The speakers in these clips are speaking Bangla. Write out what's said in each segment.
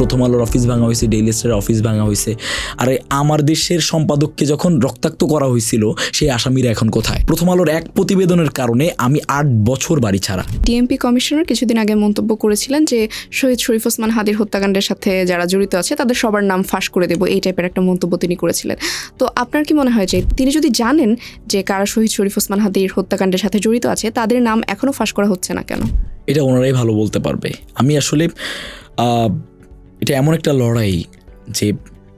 প্রথম আলোর অফিস ভাঙা হয়েছে ডেইলি স্টারের অফিস ভাঙা হয়েছে আর আমার দেশের সম্পাদককে যখন রক্তাক্ত করা হয়েছিল সেই আসামিরা এখন কোথায়? প্রথম আলোর এক প্রতিবেদনের কারণে আমি আট বছর বাড়ি ছাড়া। ডিএমপি কমিশনার কিছুদিন আগে মন্তব্য করেছিলেন যে শহীদ শরীফ ওসমান হাদির হত্যাকাণ্ডের সাথে যারা জড়িত আছে তাদের সবার নাম ফাঁস করে দেব এই টাইপের একটা মন্তব্য তিনি করেছিলেন। তো আপনার কি মনে হয় যে তিনি যদি জানেন যে কারা শহীদ শরীফ ওসমান হাদির হত্যাকাণ্ডের সাথে জড়িত আছে তাদের নাম এখনও ফাঁস করা হচ্ছে না কেন? এটা ওনারাই ভালো বলতে পারবে। আমি আসলে এটা এমন একটা লড়াই যে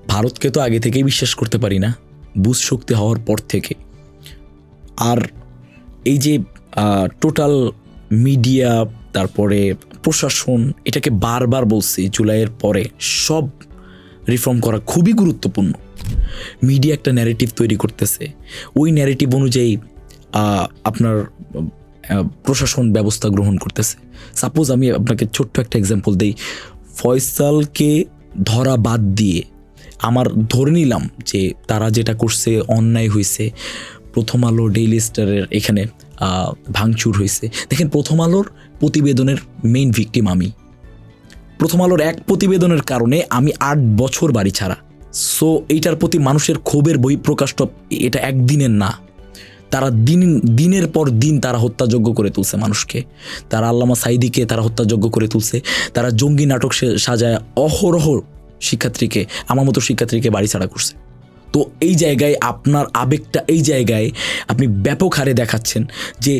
ভারতকে তো আগে থেকেই বিশ্বাস করতে পারি না বুঝ শক্তি হওয়ার পর থেকে। আর এই যে টোটাল মিডিয়া তারপরে প্রশাসন, এটাকে বারবার বলছি, জুলাইয়ের পরে সব রিফর্ম করা খুবই গুরুত্বপূর্ণ। মিডিয়া একটা ন্যারেটিভ তৈরি করতেছে। ওই ন্যারেটিভ অনুযায়ী আপনার প্রশাসন ব্যবস্থা গ্রহণ করতেছে। সাপোজ আমি আপনাকে ছোট্ট একটা এক্সাম্পল দিই। ফয়সালকে ধরা বাদ দিয়ে আমার ধরে নিলাম যে তারা যেটা করছে অন্যায় হয়েছে প্রথম আলো ডেইলি স্টারের এখানে ভাঙচুর হয়েছে দেখেন, প্রথম আলোর প্রতিবেদনের মেইন ভিকটিম আমি। প্রথম আলোর এক প্রতিবেদনের কারণে আমি আট বছর বাড়ি ছাড়া। সো এইটার প্রতি মানুষের ক্ষোভের বহিঃপ্রকাশটা এটা একদিনের না। তারা দিন, দিনের পর দিন তারা হত্যাযোগ্য করে তুলছে মানুষকে। তারা আল্লামা সাইদিকে তারা হত্যাযোগ্য করে তুলছে। তারা জঙ্গি নাটক সাজায় অহরহ শিক্ষার্থীকে, আমার মতো শিক্ষার্থীকে বাড়ি ছাড়া করছে। তো এই জায়গায় আপনার আবেগটা, এই জায়গায় আপনি ব্যাপক হারে দেখাচ্ছেন যে,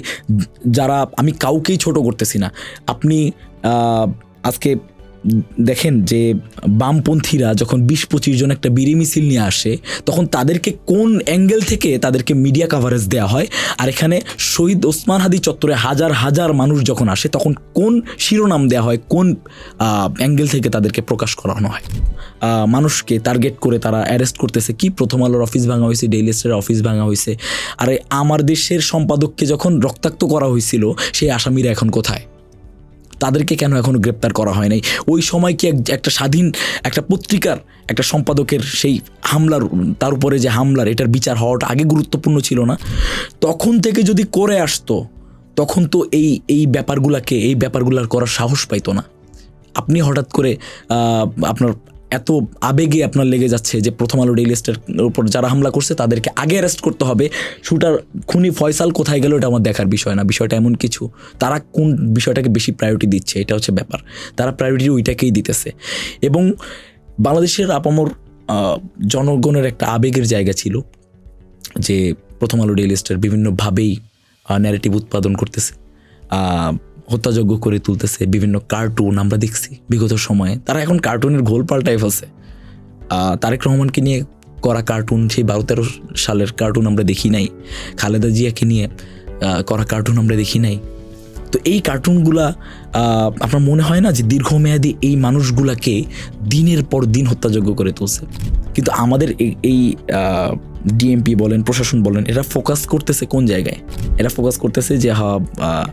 যারা, আমি কাউকেই ছোট করতেছি না। আপনি আজকে দেখেন যে বামপন্থীরা যখন বিশ পঁচিশ জন একটা বিড়ি মিছিল নিয়ে আসে, তখন তাদেরকে কোন অ্যাঙ্গেল থেকে তাদেরকে মিডিয়া কাভারেজ দেওয়া হয়? আর এখানে শহীদ ওসমান হাদি চত্বরে হাজার হাজার মানুষ যখন আসে, তখন কোন শিরোনাম দেওয়া হয়? কোন অ্যাঙ্গেল থেকে তাদেরকে প্রকাশ করানো হয়? মানুষকে টার্গেট করে তারা অ্যারেস্ট করতেছে। কি? প্রথম আলোর অফিস ভাঙা হয়েছে ডেইলি স্টারের অফিস ভাঙা হয়েছে। আর, আমার দেশের সম্পাদককে যখন রক্তাক্ত করা হয়েছিল, সেই আসামিরা এখন কোথায়? তাদেরকে কেন এখনও গ্রেপ্তার করা হয় নাই? ওই সময় কি এক- একটা স্বাধীন, একটা পত্রিকার একটা সম্পাদকের সেই হামলার, তার উপরে যে হামলার, এটার বিচার হওয়াটা আগে গুরুত্বপূর্ণ ছিল না? তখন থেকে যদি করে আসতো, তখন তো এই এই ব্যাপারগুলোকে, এই ব্যাপারগুলার করার সাহস পাইতো না। আপনি হঠাৎ করে আপনার এত আবেগে আপনার লেগে যাচ্ছে যে প্রথম আলো ডেইলি স্টার উপর যারা হামলা করছে, তাদেরকে আগে অ্যারেস্ট করতে হবে। শুটার খুনি ফয়সাল কোথায় গেল, এটা আমার দেখার বিষয় না। বিষয়টা এমন কিছু, তারা কোন বিষয়টাকে বেশি প্রায়োরিটি দিচ্ছে, এটা হচ্ছে ব্যাপার। তারা প্রায়োরিটি ওইটাকেই দিতেছে। এবং বাংলাদেশের আপামর জনগণের একটা আবেগের জায়গা ছিল যে প্রথম আলো ডেইলি স্টার বিভিন্নভাবেই ন্যারেটিভ উৎপাদন করতেছে। আহ, হত্যাযজ্ঞ করে তুলতেছে বিভিন্ন কার্টুন আমরা দেখছি বিগত সময়ে। তারা এখন কার্টুনের ঘোল পাল্টাই ফেলছে। তারেক রহমানকে নিয়ে করা কার্টুন সেই বারো তেরো সালের কার্টুন আমরা দেখি নাই। খালেদা জিয়াকে নিয়ে করা কার্টুন আমরা দেখি নাই। তো এই কার্টুনগুলা আপনার মনে হয় না যে দীর্ঘমেয়াদী এই মানুষগুলাকে দিনের পর দিন হত্যাযোগ্য করে তুলছে? কিন্তু আমাদের এই- ডিএমপি বলেন, প্রশাসন বলেন, এরা ফোকাস করতেছে কোন জায়গায়? এরা ফোকাস করতেছে যে, হা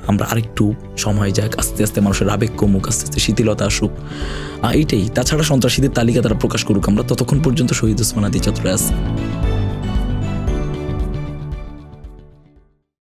আমরা আরেকটু সময় যাক, আস্তে আস্তে মানুষের আবেগ কমুক, আস্তে আস্তে শিথিলতা আসুক। এইটাই। তাছাড়া সন্ত্রাসীদের তালিকা তারা প্রকাশ করুক। আমরা ততক্ষণ পর্যন্ত শহীদ ওসমান আদি আছে।